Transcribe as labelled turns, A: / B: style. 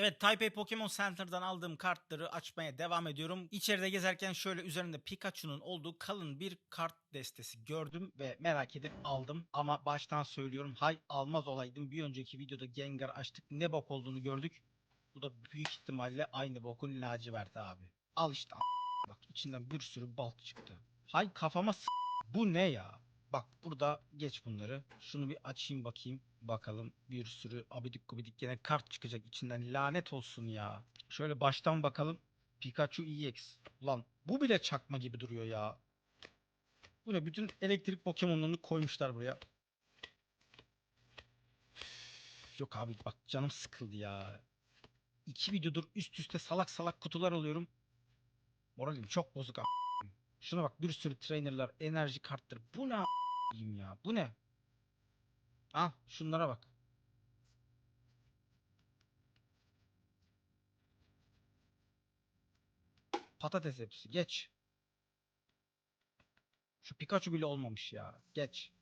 A: Evet Taipei Pokemon Center'dan aldığım kartları açmaya devam ediyorum. İçeride gezerken şöyle üzerinde Pikachu'nun olduğu kalın bir kart destesi gördüm ve merak edip aldım. Ama baştan söylüyorum hay almaz olaydım. Bir önceki videoda Gengar açtık ne bok olduğunu gördük. Bu da büyük ihtimalle aynı bokun laciverti abi. Al işte bak içinden bir sürü balt çıktı. Hay kafama s- bu ne ya? Bak burada geç bunları. Şunu bir açayım bakayım. Bakalım bir sürü abidik gubidik gene kart çıkacak içinden lanet olsun ya. Şöyle baştan bakalım. Pikachu EX. Ulan bu bile çakma gibi duruyor ya. Bu ne? Bütün elektrik Pokemon'larını koymuşlar buraya. Yok abi bak canım sıkıldı ya. İki videodur üst üste salak salak kutular alıyorum. Moralim çok bozuk a- Şuna bak bir sürü trainerlar, enerji kartları. Bu ne ya? Bu ne? Ah şunlara bak. Patates hepsi. Geç. Şu Pikachu bile olmamış ya. Geç.